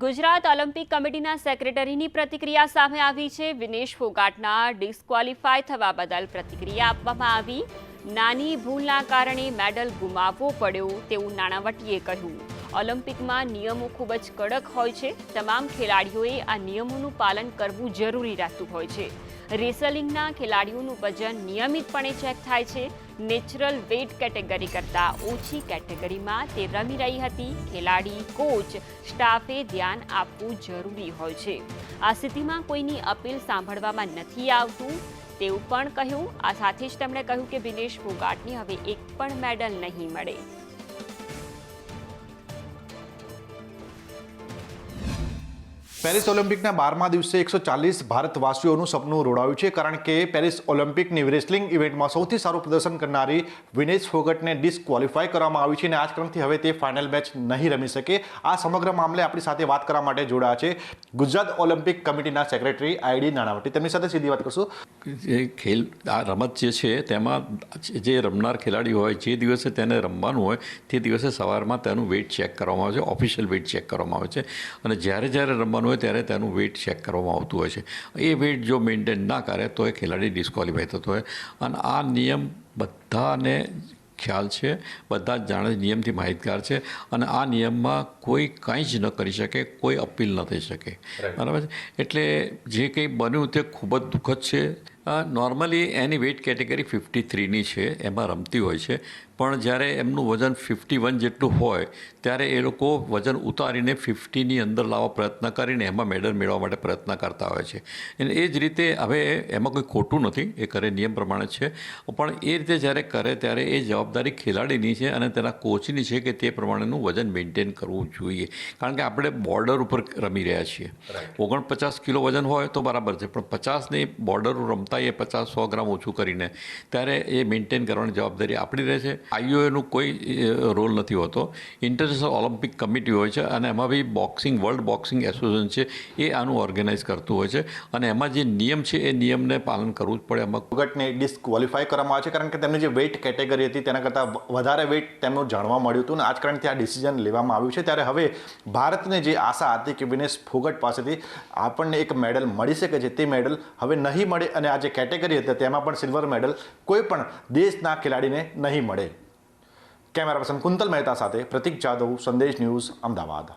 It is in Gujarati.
ગુજરાત ઓલિમ્પિક કમિટીના સેક્રેટરીની પ્રતિક્રિયા સામે આવી છે. વિનેશ ફોગાટના ડિસ્ક્વોલિફાય થવા બદલ પ્રતિક્રિયા આપવામાં આવી. નાની ભૂલના કારણે મેડલ ગુમાવવો પડ્યો, તેવું નાણાવટીએ કહ્યું. ઓલિમ્પિકમાં નિયમો ખૂબ જ કડક હોય છે. તમામ ખેલાડીઓએ આ નિયમોનું પાલન કરવું જરૂરી રહેતું હોય છે. રેસલિંગના ખેલાડીઓનું વજન નિયમિતપણે ચેક થાય છે. નેચરલ વેટ કેટેગરી કરતાં ઓછી કેટેગરીમાં તે રમી રહી હતી. ખેલાડી, કોચ, સ્ટાફે ધ્યાન આપવું જરૂરી હોય છે. આ સ્થિતિમાં કોઈની અપીલ સાંભળવામાં નથી આવતું. તેવું પણ કહ્યું. આ સાથે જ તેમણે કહ્યું કે વિનેશ ફોગાટને હવે એક પણ મેડલ નહીં મળે. પેરિસ ઓલિમ્પિકના બારમા દિવસે એકસો ચાલીસ ભારતવાસીઓનું સપનું રોડાયું છે, કારણ કે પેરિસ ઓલિમ્પિકની રેસલિંગ ઇવેન્ટમાં સૌથી સારું પ્રદર્શન કરનારી વિનેશ ફોગટને ડિસ્કવોલિફાય કરવામાં આવી છે અને આ જ કારણથી હવે તે ફાઇનલ મેચ નહીં રમી શકે. આ સમગ્ર મામલે આપણી સાથે વાત કરવા માટે જોડાયા છે ગુજરાત ઓલિમ્પિક કમિટીના સેક્રેટરી આઈડી નાણાવટી. તેમની સાથે સીધી વાત કરશું. જે ખેલ, આ રમત જે છે, તેમાં જે રમનાર ખેલાડી હોય, જે દિવસે તેને રમવાનું હોય, તે દિવસે સવારમાં તેનું વેઇટ ચેક કરવામાં આવે છે, ઓફિશિયલ વેઇટ ચેક કરવામાં આવે છે. અને જ્યારે જ્યારે રમવાનું હોય ત્યારે તેનું વેઇટ ચેક કરવામાં આવતું હોય છે. એ વેઇટ જો મેન્ટેન ના કરે તો એ ખેલાડી ડિસ્કોલિફાય થતો હોય. અને આ નિયમ બધાને ખ્યાલ છે બધા જ જાણે નિયમથી માહિતગાર છે અને આ નિયમમાં કોઈ કાંઈ જ ન કરી શકે કોઈ અપીલ ન થઈ શકે. બરાબર છે? એટલે જે કંઈ બન્યું તે ખૂબ જ દુઃખદ છે. નોર્મલી એની વેઇટ કેટેગરી ફિફ્ટી થ્રીની છે એમાં રમતી હોય છે. પણ જ્યારે એમનું વજન ફિફ્ટી વન જેટલું હોય ત્યારે એ લોકો વજન ઉતારીને ફિફ્ટીની અંદર લાવવા પ્રયત્ન કરીને એમાં મેડલ મેળવવા માટે પ્રયત્ન કરતા હોય છે. અને એ જ રીતે હવે એમાં કોઈ ખોટું નથી એ કરે નિયમ પ્રમાણે છે. પણ એ રીતે જ્યારે કરે ત્યારે એ જવાબદારી ખેલાડીની છે અને તેના કોચની છે કે તે પ્રમાણેનું વજન મેન્ટેન કરવું જોઈએ. કારણ કે આપણે બોર્ડર ઉપર રમી રહ્યા છીએ. ઓગણપચાસ કિલો વજન હોય તો બરાબર છે પણ પચાસની બોર્ડર રમતા એ પચાસ સો ગ્રામ ઓછું કરીને. ત્યારે એ મેન્ટેન કરવાની જવાબદારી આપણી રહે છે. આઈઓએનું કોઈ રોલ નથી હોતો. ઇન્ટરનેશનલ ઓલિમ્પિક કમિટી હોય છે અને એમાં બી બોક્સિંગ વર્લ્ડ બોક્સિંગ એસોસિએશન છે, એ આનું ઓર્ગેનાઇઝ કરતું હોય છે. અને એમાં જે નિયમ છે, એ નિયમને પાલન કરવું જ પડે એમાં. ફોગટને ડિસ્ક્વોલિફાય કરવામાં આવે છે. કારણ કે તેમની જે વેઇટ કેટેગરી હતી, તેના કરતાં વધારે વેઇટ તેમનું જાણવા મળ્યું હતું અને આ જ કારણથી આ ડિસિઝન લેવામાં આવ્યું છે. ત્યારે હવે ભારતને જે આશા હતી કે વિનેશ ફોગટ પાસેથી આપણને એક મેડલ મળી શકે છે તે મેડલ હવે નહીં મળે અને આ જે કેટેગરી હતી, તેમાં પણ સિલ્વર મેડલ કોઈ પણ દેશના ખેલાડીને નહીં મળે. કેમેરા પર્સન કુંતલ મહેતા સાથે પ્રતિક જાદવ, સંદેશ ન્યૂઝ, અમદાવાદ.